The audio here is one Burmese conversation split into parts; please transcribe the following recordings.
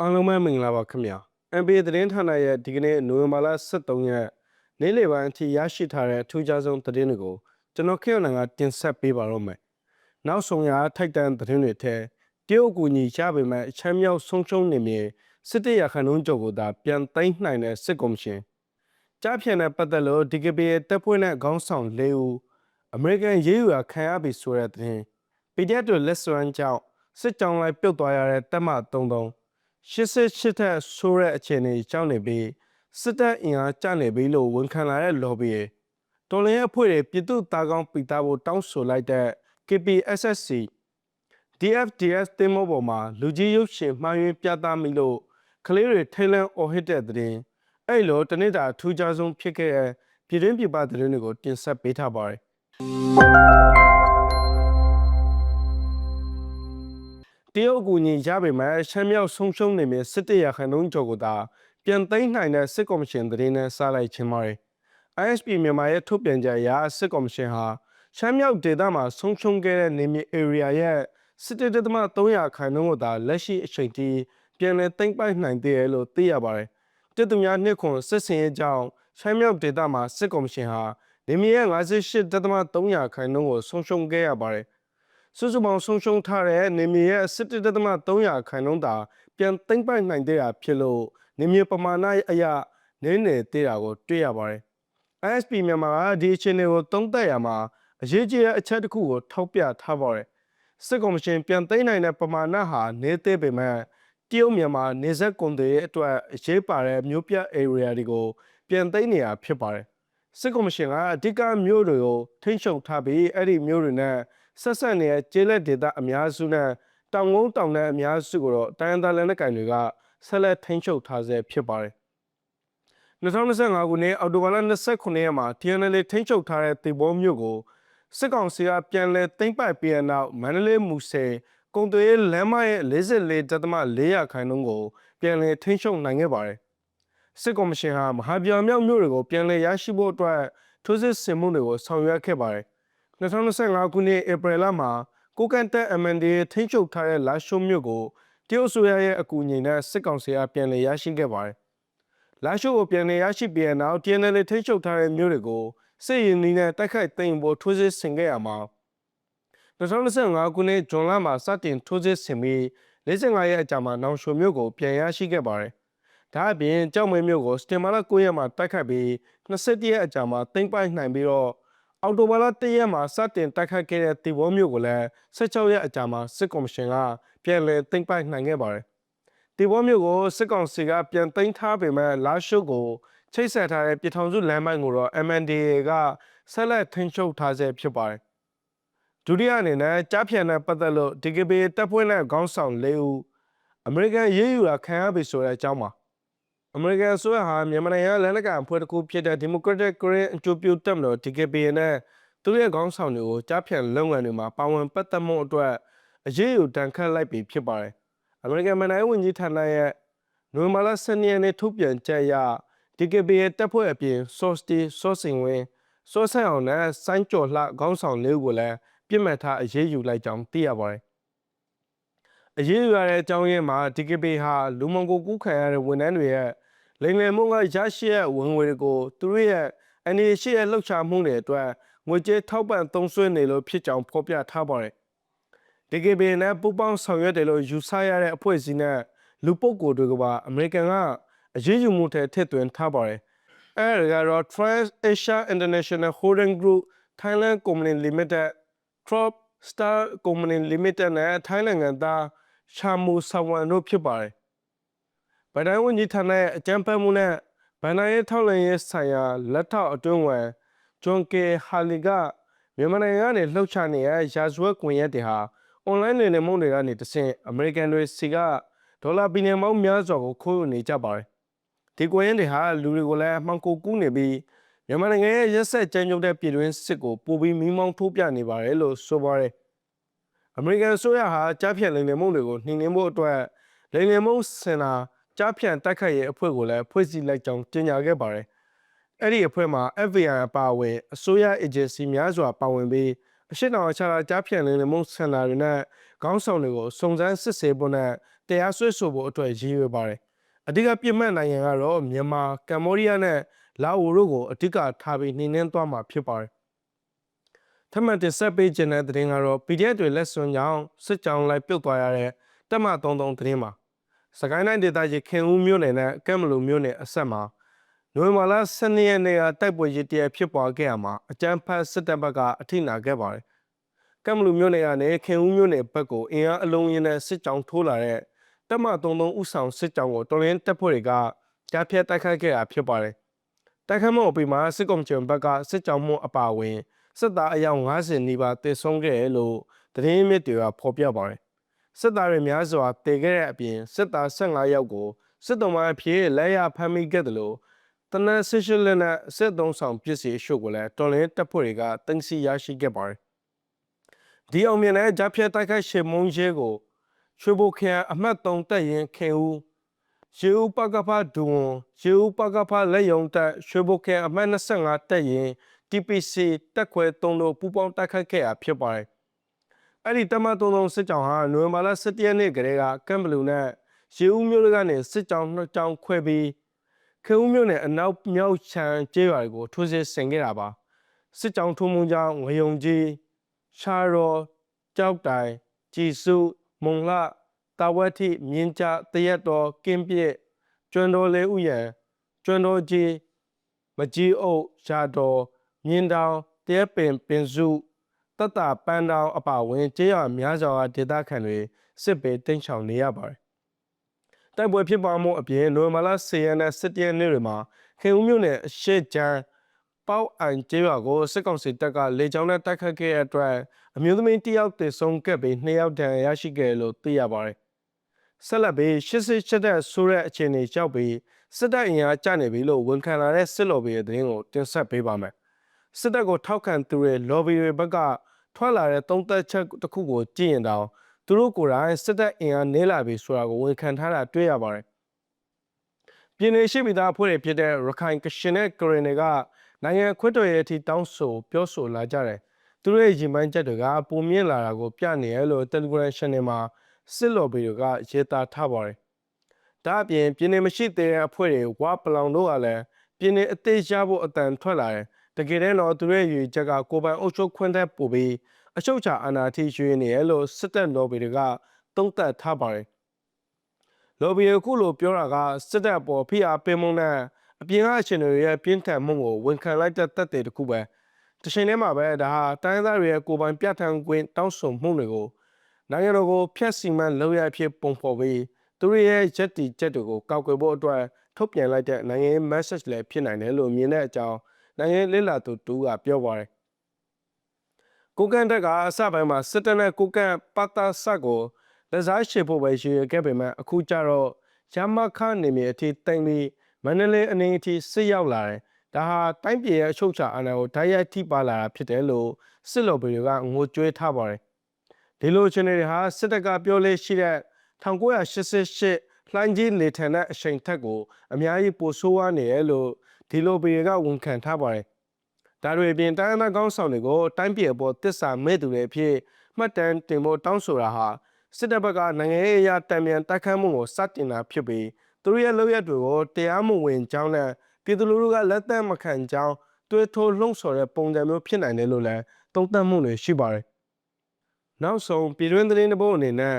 အားလုံးပဲမင်္ဂလာပါခင်ဗျာ NBA သတင်းဌာနရဲ့ဒီကနေ့နိုဝင်ဘာလ23ရက်နေ့လယ်ပိုင်းအထိရရှိထားတဲ့ထူးခြားဆုံးသတင်းတွေကိုကျွန်တော်ခေယနန်ကတင်ဆက်ပေးပါတော့မယ်နောက်ဆုံးရထိုက်တန်သတင်းတွေထဲတရုတ်ကူညီရပေမဲ့ချမ်းမြောက်ဆုံးရှုံးနေမြေစစ်တပ်ရခဏုံးချုပ်ကိုသာပြန်သိမ်းနိုင်တဲ့စစ်ကော်မရှင်ကြားဖြန်တဲ့ပတ်သက်လို့ DKB ရဲ့တပ်ဖွဲ့နဲ့ခေါင်းဆောင်၄ဦးအမေရိကန်ရေးယူရာခံရပြီဆိုတဲ့သတင်း Pediatric Restaurant ကြောင့်စစ်ကြောင်းလိုက်ပြုတ်သွားရတဲ့တပ်မ33 88ထက်ဆိုးတဲ့အခြေအနေကြောင့်နေပြီးစစ်တပ်အင်အားကျနေပြီလို့ဝန်ခံလာတဲ့ lobby ရေတော်လင်းရဲ့အဖွဲ့တွေပြည်သူ့သားကောင်းပိတာဖို့တောင်းဆိုလိုက်တဲ့ KPSSC DFDS တင်မောပေါ်မှာလူကြီးရုပ်ရှင်မှားယွင်းပြသမိလို့ကလေးတွေထိတ်လန့်အော်ဟစ်တဲ့တဲ့င်းအဲ့လိုတနေ့တာအထူးခြားဆုံးဖြစ်ခဲ့တဲ့ပြည်တွင်းပြည်ပသတင်းတွေကိုတင်ဆက်ပေးထားပါတယ် တရုတ်အကူအညီရပေမဲ့ရှမ်းမြောက်ဆုံးရှုံးနေမြေစစ်တပ်ရခိုင်နှုန်းကျော်ကိုသာပြန်သိမ်းနိုင်တဲ့စစ်ကော်မရှင်သတင်းနဲ့စလိုက်ခြင်းပါတယ်။ ISP မြန်မာရဲ့ထုတ်ပြန်ကြအရစစ်ကော်မရှင်ဟာရှမ်းမြောက်ဒေသမှာဆုံးရှုံးခဲ့တဲ့နေမြေ area ရဲ့စစ်တပ်သမ300ခိုင်နှုန်းကိုသာလက်ရှိအချိန်ထိပြန်လည်သိမ်းပိုက်နိုင်သေးတယ်လို့သိရပါတယ်။တစ်သူများနှစ်ခွန်စစ်စင်ရဲ့ကြောင့်ရှမ်းမြောက်ဒေသမှာစစ်ကော်မရှင်ဟာနေမြေရဲ့58.300ခိုင်နှုန်းကိုဆုံးရှုံးခဲ့ရပါတယ်။ စုစုပေါင်းဆုံးရှုံးထားတဲ့နေမြေရဲ့17.300ခိုင်နှုန်းသာပြန်သိမ့်ပိုက်နိုင်သေးတာဖြစ်လို့နေမြေပမာဏအရနည်းနည်းသေးတာကိုတွေ့ရပါတယ်။ ISP မြန်မာကဒီအခြေအနေကိုသုံးသပ်ရမှာအရေးကြီးတဲ့အချက်တစ်ခုကိုထောက်ပြထားပါတယ်။စစ်ကော်မရှင်ပြန်သိမ်းနိုင်တဲ့ပမာဏဟာနည်းသေးပေမဲ့တရုတ်မြန်မာနေဆက်ကွန်တွေရဲ့အတွက်အရေးပါတဲ့မြို့ပြ area တွေကိုပြန်သိမ်းနေတာဖြစ်ပါတယ်။စစ်ကော်မရှင်ကအဓိကမြို့တွေကိုထိန်းချုပ်ထားပြီးအဲ့ဒီမြို့တွေနဲ့ ဆက်ဆက်နေတဲ့ကျေးလက်ဒေသအများစုနဲ့တောင်ကုန်းတောင်နဲ့အများစုကိုတော့တိုင်းရင်းသားလက်နက်ကိုင်တွေကဆက်လက်ထိန်းချုပ်ထားဆဲဖြစ်ပါတယ်။2025ခုနှစ်အောက်တိုဘာလ29ရက်မှာ TNL ထိန်းချုပ်ထားတဲ့တေဘောမြို့ကိုစစ်ကောင်စီကပြန်လည်သိမ်းပိုက်ပြီးတဲ့နောက်မန္တလေးမူဆယ်ကုံသွေးလမ်းမရဲ့44.400ခိုင်နှုန်းကိုပြန်လည်ထိန်းချုပ်နိုင်ခဲ့ပါတယ်။စစ်ကော်မရှင်ဟာမဟာဗျူဟာမြောက်မြို့တွေကိုပြန်လည်ရရှိဖို့အတွက်ထိုးစစ်ဆင်မှုတွေကိုဆောင်ရွက်ခဲ့ပါတယ်။ 2025ခုနှစ်ဧပြီလမှာကိုကန်တက် MND ထိန်းချုပ်ထားတဲ့လာရှိုးမြို့ကိုတရုတ်ဆိုရရဲ့အကူအညီနဲ့စစ်ကောင်စီအပြန်လည်ရရှိခဲ့ပါတယ်။လာရှိုးကိုပြန်လည်ရရှိပြီးတဲ့နောက် TNL ထိန်းချုပ်ထားတဲ့မြို့တွေကိုစစ်ရင်နီးနဲ့တိုက်ခိုက်သိမ်းဖို့ထိုးစစ်ဆင်ခဲ့ရမှာ2025ခုနှစ်ဇွန်လမှာစတင်ထိုးစစ်ဆင်ပြီး45ရက်အကြာမှာနောင်ရှိုမြို့ကိုပြန်ရရှိခဲ့ပါတယ်။ဒါအပြင်ကြောက်မဲမြို့ကိုစတင်မာလာ9ရက်မှာတိုက်ခိုက်ပြီး21ရက်အကြာမှာသိမ်းပိုက်နိုင်ပြီးတော့ အော်တိုဘာလ1ရက်မှာစတင်တိုက်ခိုက်ခဲ့တဲ့တီဘောမြို့ကိုလည်း16ရက်အကြာမှာစစ်ကော်မရှင်ကပြန်လည်သိမ်းပိုက်နိုင်ခဲ့ပါတယ်။တီဘောမြို့ကိုစစ်ကောင်စီကပြန်သိမ်းထားပေမဲ့လာရှုပ်ကိုချိတ်ဆက်ထားတဲ့ပြည်ထောင်စုလမ်းပိုင်းကိုတော့ MNDA ကဆက်လက်ထိန်းချုပ်ထားဆဲဖြစ်ပါတယ်။ဒုတိယအနေနဲ့ကြားဖြန်တဲ့ပတ်သက်လို့ DKB တပ်ဖွဲ့နဲ့ခေါင်းဆောင်၄ဦးအမေရိကန်ရေးယူတာခံရပြီဆိုတဲ့အကြောင်းပါ။ အမေရိကန်အစိုးရဟာမြန်မာနိုင်ငံလက်နက်ကိုင်အဖွဲ့တစ်ခုဖြစ်တဲ့ Democratic Korean အကျိုးပြုတပ်မတော် DKB နဲ့သူတို့ရဲ့ခေါင်းဆောင်တွေကိုကြားဖြန်လုပ်ငန်းတွေမှာပါဝင်ပတ်သက်မှုအတွက်အရေးယူတန်ခတ်လိုက်ပြီဖြစ်ပါတယ်။အမေရိကန်မန်နိုင်ဝန်ကြီးဌာနရဲ့နိုဝင်ဘာလ12ရက်နေ့ထုတ်ပြန်ချက်အရ DKB ရဲ့တပ်ဖွဲ့အပြင် Source T စောစင်ဝင်းစောဆက်အောင်နဲ့စိုင်းကျော်လှခေါင်းဆောင်လေးဦးကိုလည်းပြစ်မှတ်ထားအရေးယူလိုက်ကြောင်းသိရပါတယ်။အရေးယူရတဲ့အကြောင်းရင်းမှာ DKB ဟာလူမုံကိုကူးခံရတဲ့ဝန်ထမ်းတွေရဲ့ လိမ်လည်မှုကရရှိတဲ့ဝင်ငွေတွေကိုသူတို့ရဲ့အနေရှိတဲ့လှုပ်ရှားမှုတွေအတွက်ငွေကြေးထောက်ပံ့သုံးစွဲနေလို့ဖြစ်ကြောင်းဖော်ပြထားပါတယ်။ DKB နဲ့ပူးပေါင်းဆောင်ရွက်တယ်လို့ယူဆရတဲ့အဖွဲ့အစည်းနဲ့လူပုဂ္ဂိုလ်တွေကပါအမေရိကန်ကအရေးယူမှုထဲထည့်သွင်းထားပါတယ်။အဲဒါကတော့ Trans Asia International Holding Group Thailand Company Limited, Crop Star Company Limited နဲ့ Thailand ကသားရှာမူဆဝန်တို့ဖြစ်ပါတယ်။ ဗဒန်ဝန်ကြီးဌာနရဲ့အကြံပေးမှုနဲ့ဗန်နာရဲ့ထောက်လှမ်းရေးဆိုင်ရာလက်ထောက်အတွင်းဝန်ဂျွန်ကေဟာလီကမြန်မာနိုင်ငံကနေလှုပ်ရှားနေတဲ့ရာဇဝတ်ကွန်ရက်တွေဟာအွန်လိုင်းနေနေမှုတွေကနေတဆင့်အမေရိကန်တွေစီကဒေါ်လာဘီလီယံပေါင်းများစွာကိုခိုးယူနေကြပါတယ်။ဒီကွန်ရက်တွေဟာလူတွေကိုလည်းမှောင်ခိုကူးနေပြီးမြန်မာနိုင်ငံရဲ့ရက်ဆက်ကြမ်းကြုတ်တဲ့ပြည်တွင်းစစ်ကိုပိုပြီးမိမောင်းထိုးပြနေပါတယ်လို့ဆိုပါတယ်။အမေရိကန်ဆိုရဟာကြားဖြတ်လိမ်လည်မှုတွေကိုနှိမ်နင်းဖို့အတွက်လိမ်လည်မှုစင်တာ ကြားဖြတ်တိုက်ခိုက်ရေးအဖွဲ့ကိုလည်းဖွဲ့စည်းလိုက်ကြောင်းကြေညာခဲ့ပါတယ်။အဲ့ဒီအဖွဲ့မှာ FBI အပါအဝင်အစိုးရ agency များစွာပါဝင်ပြီးအရှိတောင်အခြားကြားဖြတ်လိမ်လည်မှုစင်တာတွေနဲ့ခေါင်းဆောင်တွေကိုစုံစမ်းစစ်ဆေးဖို့နဲ့တရားစွဲဆိုဖို့အတွက်ရည်ရွယ်ပါတယ်အဓိကပြစ်မှတ်နိုင်ငံကတော့မြန်မာကမ္ဘောဒီးယားနဲ့လာအိုတို့ကိုအဓိကထားပြီးနှိမ်နှင်းသွားမှာဖြစ်ပါတယ်ထပ်မံတင်ဆက်ပေးခြင်းတဲ့သတင်းကတော့ PDF တွေလက်စွန်ကြောင့်စစ်ကြောင်းလိုက်ပြုတ်သွားရတဲ့တက်မ33သတင်းပါ စကိုင်းတိုင်းဒေသကြီးခင်ဦးမြို့နယ်နဲ့ကဲမလူမြို့နယ်အဆက်မှာနိုဝင်ဘာလ12ရက်နေ့ကတိုက်ပွဲကြီးတရဖြစ်ပွားခဲ့ရမှာအကြမ်းဖက်စစ်တပ်ဘက်ကအထိနာခဲ့ပါတယ်ကဲမလူမြို့နယ်ကနေခင်ဦးမြို့နယ်ဘက်ကိုအင်အားအလုံးရင်းနဲ့စစ်ကြောင်းထိုးလာတဲ့တက်မ33ဥဆောင်စစ်ကြောင်းကိုတော်လင်းတပ်ဖွဲ့တွေကကြားဖြတ်တိုက်ခိုက်ခဲ့တာဖြစ်ပါတယ်တိုက်ခိုက်မှုအပြီးမှာစစ်ကောင်စီဘက်ကစစ်ကြောင်းမှုအပါအဝင်စစ်သားအယောက်90နီးပါးတေဆုံးခဲ့တယ်လို့သတင်းမြစ်တွေကဖော်ပြပါတယ် စစ်သားတွေများစွာတေခဲ့တဲ့အပြင်စစ်သား15ယောက်ကိုစစ်တုံးမအဖြစ်လက်ရဖမ်းမိခဲ့တယ်လို့တနက်ဆစ်ရှစ်လက်နဲ့စစ်သုံးဆောင်ပစ္စည်းအရှုပ်ကိုလည်းတော်လင်းတပ်ဖွဲ့တွေကတင်စီရရှိခဲ့ပါတယ်ဒီအောင်မြင်တဲ့ဂျာဖြတ်တိုက်ခိုက်ရှေမုံရဲကိုရွှေဘိုခရိုင်အမှတ်3တပ်ရင်ခင်ဦးရေဦးပကဖဒူဝန်ရေဦးပကဖလက်ယုံတပ်ရွှေဘိုခရိုင်အမှတ်25တပ်ရင် TPC တက်ခွဲ3တို့ပူးပေါင်းတိုက်ခိုက်ခဲ့တာဖြစ်ပါတယ်။ အဲ့ဒီတမတုံးတုံးစစ်ကြောင်းဟာနိုဝင်ဘာလ17ရက်နေ့ကတည်းကကမ်ဘလူနဲ့ရေဦးမြို့ကနေစစ်ကြောင်းနှစ်ကြောင်းခွဲပြီးခေဦးမြို့နယ်အနောက်မြောက်ချမ်းကျေးရွာကိုထိုးစစ်ဆင်ခဲ့တာပါ။စစ်ကြောင်းထိုးမှုကြောင့်ငယုံကြီးရှာရောကြောက်တိုင်ကြည်စုမုံလှတာဝတ်ထိမြင်းကြတရက်တော်ကင်းပြည့်ကျွန်းတော်လေးဥယံကျွန်းတော်ကြီးမကြီးအုပ်ရှာတော်မြင်းတောင်တဲပင်ပင်စု တတပန်းတောင်အပါဝင်ကျေးရွာများစွာဒေသခံတွေစစ်ပေးတိန့်ချောင်နေရပါတယ်။တိုက်ပွဲဖြစ်ပွားမှုအပြင်နိုဝင်ဘာလ10ရက်နဲ့17ရက်နေ့တွေမှာခင်ဦးမြို့နယ်အရှိချမ်းပေါက်အန်ကျေးရွာကိုစစ်ကောင်စီတပ်ကလေကြောင်းနဲ့တိုက်ခတ်ခဲ့တဲ့အတွက်အမျိုးသမီးတစ်ယောက်သေဆုံးခဲ့ပြီးနှစ်ယောက်ဒဏ်ရာရရှိခဲ့လို့သိရပါတယ်။ဆက်လက်ပြီး88တဲ့ဆိုတဲ့အခြေအနေကြောက်ပြီးစစ်တပ်အင်အားကျနေပြီလို့ဝန်ခံလာတဲ့စစ်လော်ဘီရဲ့သတင်းကိုတင်ဆက်ပေးပါမယ်။စစ်တပ်ကိုထောက်ခံသူတွေလော်ဘီတွေဘက်က ထွက်လာတဲ့သုံးသက်ချက်တစ်ခုကိုကြည့်ရင်တောင်သူတို့ကိုယ်တိုင်စစ်တပ်အင်အားနည်းလာပြီဆိုတာကိုဝန်ခံထားတာတွေ့ရပါတယ်။ပြည်내ရှိမိသားအဖွဲ့တွေဖြစ်တဲ့ရခိုင်ကရှင်နဲ့ကရင်တွေကနိုင်ငံခွတ်တော်ရဲ့အထိတောင်းဆိုပြောဆိုလာကြတယ်။သူတို့ရဲ့ရင်ပန်းချက်တွေကပုံမြင့်လာတာကိုပြနေရလို့ Telegram Channel မှာစစ်လော်ဘီတွေကရေးသားထားပါတယ်။ဒါအပြင်ပြည်내မရှိသေးတဲ့အဖွဲ့တွေဝါပလောင်တို့ကလည်းပြည်내အသေးရဖို့အတန်ထွက်လာတယ်။ တကယ်တမ်းတော့သူတို့ရဲ့ရွေချက်ကကိုပိုင်အုပ်ချုပ်ခွင့်တဲ့ပို့ပြီးအချုပ်ချာအာဏာထိရွေးနေရလို့စစ်တပ်လော်ဘီတွေကသုံးသပ်ထားပါတယ်။လော်ဘီအခုလိုပြောတာကစစ်တပ်ပေါ်ဖိအားပေးမှုနဲ့အပြင်ကအရှင်တွေရဲ့ပြင်းထန်မှုကိုဝန်ခံလိုက်တဲ့တပ်တွေတခုပဲတစ်ချိန်တည်းမှာပဲဒါဟာတိုင်းသားတွေရဲ့ကိုပိုင်ပြဋ္ဌာန်းခွင့်တောင်းဆိုမှုတွေကိုနိုင်ငံတော်ကိုဖျက်ဆီးမှလောက်ရဖြစ်ပုံဖော်ပြီးသူတို့ရဲ့ချက်တီချက်တွေကိုကောက်ွယ်ဖို့အတွက်ထုတ်ပြန်လိုက်တဲ့နိုင်ငံရေး message လည်းဖြစ်နိုင်တယ်လို့မြင်တဲ့အကြောင်း နိုင်ငံရေးလစ်လာသူတူကပြောပါတယ်ကိုကန်တက်ကအစပိုင်းမှာစစ်တပ်နဲ့ကိုကန်ပတ်တာဆက်ကိုလက်စားရှိဖို့ပဲရွေခဲ့ပေမဲ့အခုကျတော့ရမခနေမြေအထိတိမ်ပြီးမန္တလေးအနေအထိစစ်ရောက်လာတယ်ဒါဟာတိုင်းပြည်ရဲ့အချုပ်အခြာအာဏာကိုဓာတ်ရိုက်ထိပါလာတာဖြစ်တယ်လို့စစ်လော်ဘီတွေကငိုကြွေးထားပါတယ်ဒီလိုအခြေအနေတွေဟာစစ်တပ်ကပြောလေးရှိတဲ့1988လှိုင်းကြီးလေထန်တဲ့အချိန်ထက်ကိုအများကြီးပိုဆိုးဝါးနေရလို့ ဒီလိုဘီတွေကဝန်ခံထားပါတယ်ဒါတွေအပြင်တိုင်းအနာကောင်းဆောင်တွေကိုတိုင်းပြည်အပေါ်တစ္ဆာမဲ့သူတွေအဖြစ်မှတ်တမ်းတင်ဖို့တောင်းဆိုတာဟာစစ်တပ်ဘက်ကနိုင်ငံရေးအရာတံမြန်တိုက်ခတ်မှုကိုစတင်တာဖြစ်ပြီးသူတို့ရဲ့လုပ်ရက်တွေကိုတရားမဝင်ကြောင်းနဲ့ပြည်သူလူထုကလက်သက်မခံကြောင်းတွေးထိုးလှုံ့ဆော်တဲ့ပုံစံမျိုးဖြစ်နိုင်တယ်လို့လည်းသုံးသပ်မှုတွေရှိပါတယ်။နောက်ဆုံးပြည်တွင်းသတင်းတစ်ပုဒ်အနေနဲ့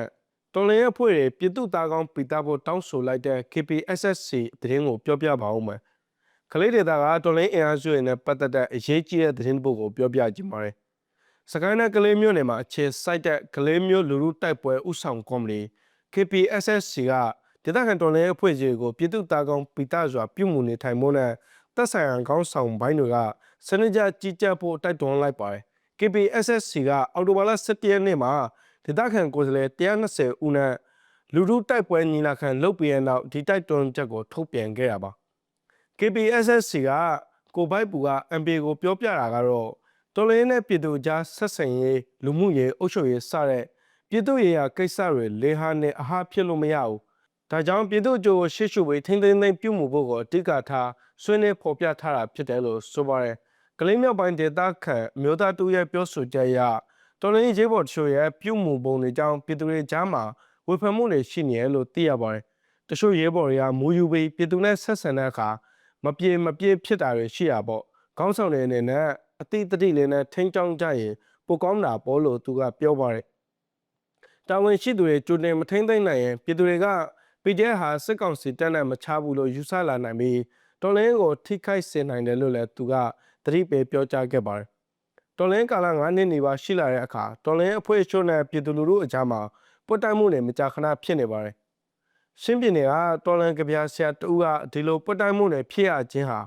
တော်လင်းရဲ့ဖွဲ့တွေပြည်သူသားကောင်းပိတာဖို့တောင်းဆိုလိုက်တဲ့ KPSSC သတင်းကိုပြောပြပါဦးမယ်။ ကလေးဒေတာကတော်လင်းအင်အားစုတွေနဲ့ပတ်သက်တဲ့အရေးကြီးတဲ့သတင်းတစ်ပုဒ်ကိုပြောပြကြည့်ပါမယ်။စကိုင်းနယ်ကလေးမျိုးနယ်မှာအခြေစိုက်တဲ့ကလေးမျိုးလူလူတိုက်ပွဲဥဆောင်ကော်မတီ KPSSC ကဒေသခံတော်လှန်ရေးအဖွဲ့အစည်းကိုပြည်သူ့တာကောင်ပိတစွာပြုမှုနေထိုင်မှုနဲ့တပ်ဆိုင်ရာခေါင်းဆောင်ပိုင်းတွေကစနစ်ကြကြီးကြပ်ဖို့တိုက်တွန်းလိုက်ပါတယ် KPSSC ကအော်တိုဘာလ17ရက်နေ့မှာဒေသခံကိုယ်စားလှယ်120ဦးနဲ့လူထုတိုက်ပွဲညီလာခံလုပ်ပြီးတဲ့နောက်ဒီတိုက်တွန်းချက်ကိုထုတ်ပြန်ခဲ့တာပါ KPSSC ကကိုပိုက်ပူက MP ကိုပြောပြတာကတော့တော်လင်းနဲ့ပြည်သူကြားဆက်ဆံရေးလူမှုရေးအုပ်ချုပ်ရေးစတဲ့ပြည်သူရေးရာကိစ္စတွေလေဟာနဲ့အဟာဖြစ်လို့မရဘူးဒါကြောင့်ပြည်သူ့အကျိုးကိုရှေ့ရှုပြီးထိမ့်သိမ်းသိမ်းပြုမှုဖို့ကိုအဓိကထားဆွေးနွေးဖော်ပြထားတာဖြစ်တယ်လို့ဆိုပါတယ်။ကလေးမြောက်ပိုင်းဒေသခံအမျိုးသားတူရဲ့ပြောဆိုချက်အရတော်လိုင်းရေးပေါ်တချို့ရဲ့ပြုမှုပုံတွေကြောင့်ပြည်သူတွေကြားမှာဝေဖန်မှုတွေရှိနေတယ်လို့သိရပါတယ်တချို့ရဲဘော်တွေကမူယူပြီးပြည်သူနဲ့ဆက်ဆံတဲ့အခါ မပြေမပြေဖြစ်တာတွေရှိရပေါ့ခေါင်းဆောင်တွေအနေနဲ့အတိအတိလေးနဲ့ထိန်းချောင်းကြရင်ပိုကောင်းတာပေါ့လို့သူကပြောပါတယ်တာဝန်ရှိသူတွေကြိုတင်မထိန်းသိမ်းနိုင်ရင်ပြည်သူတွေက PDF ဟာစစ်ကောင်စီတပ်နဲ့မချဘူးလို့ယူဆလာနိုင်ပြီးတော်လင်းကိုထိခိုက်စေနိုင်တယ်လို့လည်းသူကသတိပေးပြောကြားခဲ့ပါတယ်။တော်လင်းကာလ9နှစ်နေပါရှိလာတဲ့အခါတော်လင်းအဖွဲ့အချို့နဲ့ပြည်သူလူထုအကြားမှာပွတ်တိုက်မှုတွေမကြာခဏဖြစ်နေပါတယ်။ ရှင်းပြနေကတော်လင်းကဗျာဆရာတူကဒီလိုပွတ်တိုက်မှုတွေဖြစ်ရခြင်းဟာ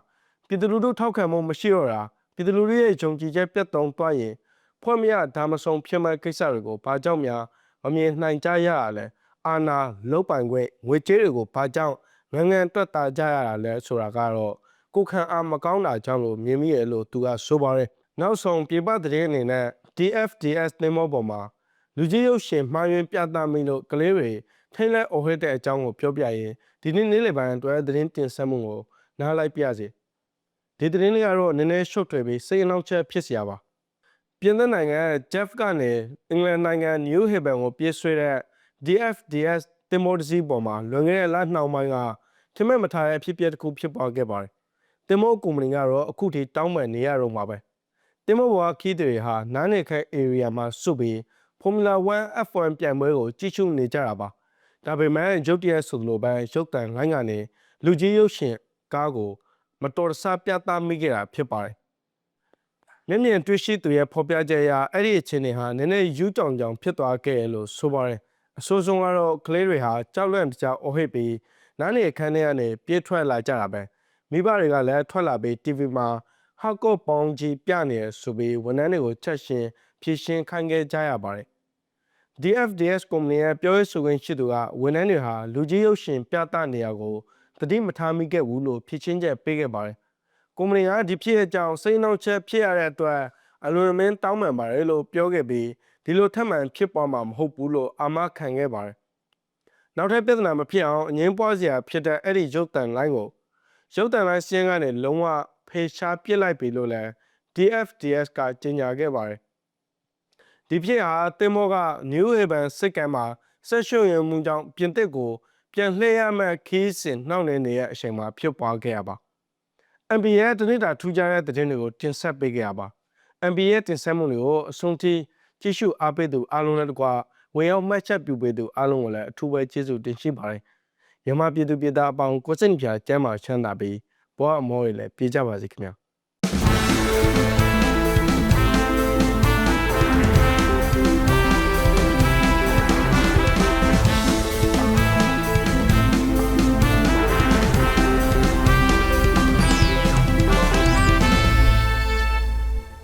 ပြည်သူလူထုထောက်ခံမှုမရှိတော့တာပြည်သူလူထုရဲ့ယုံကြည်ချက်ပြတ်သုံးသွားရင်ဖွဲ့မရဒါမဆုံဖြစ်မဲ့ကိစ္စတွေကိုဘာကြောင့်များမမြင်နိုင်ကြရရလဲ။အာနာလုတ်ပိုင်ခွင့်ငွေကြေးတွေကိုဘာကြောင့်ငငန်တွက်တာကြရတာလဲဆိုတာကတော့ကိုခံအားမကောင်းတာကြောင့်လို့မြင်မိရလို့သူကဆိုပါတယ်နောက်ဆုံးပြပသတင်းအနေနဲ့ DFDS သင်္ဘောပေါ်မှာလူကြီးရုပ်ရှင်မှားယွင်းပြသမိလို့ကလေးတွေ ထိတ်လဲអော်ဟစ်တဲ့အကြောင်းကိုပြောပြရင်ဒီနေ့နေ့လယ်ပိုင်းအတွက်သတင်းတင်ဆက်မှုကိုနားလိုက်ပြစေဒီသတင်းလေးကတော့နည်းနည်းရှုပ်ထွေပြီးစိတ်အနှောက်အယှက်ဖြစ်စရာပါပြင်သစ်နိုင်ငံ Jeff ကနေအင်္ဂလန်နိုင်ငံ New Haven ကိုပြေးဆွဲတဲ့ DFDS တင်မောတစည်းပေါ်မှာလွန်ခဲ့တဲ့လနှောင်းပိုင်းကထင်မဲ့မထားတဲ့အဖြစ်အပျက်တစ်ခုဖြစ်ပေါ်ခဲ့ပါတယ်။တင်မောကုမ္ပဏီကတော့အခုထိတောင်းပန်နေရတော့မှာပဲ။တင်မောဘွားခီးတွေဟာနားနေခိုင် area မှာစုပြီး Formula 1 F1 ပြိုင်ပွဲကိုကြည့်ရှုနေကြတာပါ။ ဒါပေမဲ့ရုတ်တရက်ဆိုလိုပဲရုပ်တံငိုင်းကနေလူကြီးရုပ်ရှင်ကားကိုမတော်တဆပြသမိခဲ့တာဖြစ်ပါတယ်။မျက်မြင်တွေ့ရှိသူရဲ့ဖော်ပြချက်အရအဲ့ဒီအခြေအနေဟာနည်းနည်းယူးကြောင်ကြောင်ဖြစ်သွားခဲ့ရလို့ဆိုပါတယ်အဆိုးဆုံးကတော့ကလေးတွေဟာကြောက်လန့်တကြားအော်ဟစ်ပြီးနားနေအခန်းထဲကနေပြေးထွက်လာကြတာပဲမိဘတွေကလည်းထွက်လာပြီး TV မှာဟာကော့ပေါင်းကြီးပြနေရဆိုပြီးဝန်ထမ်းတွေကိုချက်ရှင်ဖြည့်ရှင်းခိုင်းခဲ့ကြရပါတယ် DFDS ကုမ္ပဏီရဲ့ပြောရေးဆိုခွင့်ရှိသူကဝန်ထမ်းတွေဟာလူကြီးရုပ်ရှင်ပြသနေရကိုတတိမထားမိခဲ့ဘူးလို့ဖြည့်ရှင်းချက်ပေးခဲ့ပါတယ်ကုမ္ပဏီကဒီဖြစ်အကြောင်းစိတ်နှောက်ချက်ဖြစ်ရတဲ့အတွက်အလွန်မင်းတောင်းပန်ပါတယ်လို့ပြောခဲ့ပြီးဒီလိုထပ်မံဖြစ်ပေါ်မှာမဟုတ်ဘူးလို့အာမခံခဲ့ပါတယ်။နောက်ထပ်ပြဿနာမဖြစ်အောင်အငင်းပွားစရာဖြစ်တဲ့အဲ့ဒီရုပ်တံလိုင်းကိုရုပ်တံလိုင်းစင်းကနေလုံးဝဖေရှားပစ်လိုက်ပြီလို့လည်း DFDS ကကြေညာခဲ့ပါတယ်။ ဒီဖြစ်ဟာတင်မောက New Haven စစ်ကမ်းမှာဆက်ရှုံရမှုကြောင့်ပြင်သစ်ကို ပြန်လှည့်ရမဲ့ခီးစဉ်နှောင့်နှေးနေတဲ့အချိန်မှာဖြစ်ပွားခဲ့ရပါ NBA ရဲ့တနေ့တာထူးခြားတဲ့သတင်းတွေကိုတင်ဆက်ပေးခဲ့ရပါ NBA ရဲ့တင်ဆက်မှုတွေကိုအဆုံးထိကြည့်ရှုအားပေးသူအားလုံးနဲ့တကွာဝင်ရောက်မှတ်ချက်ပြုပေးသူအားလုံးကိုလည်းအထူးပဲကျေးဇူးတင်ရှိပါတယ်။မြန်မာပြည်သူပြည်သားအပေါင်းကိုစိတ်နှပြကျမ်းမာချမ်းသာပြီးဘဝအမောတွေလည်းပြေကြပါစေခင်ဗျာ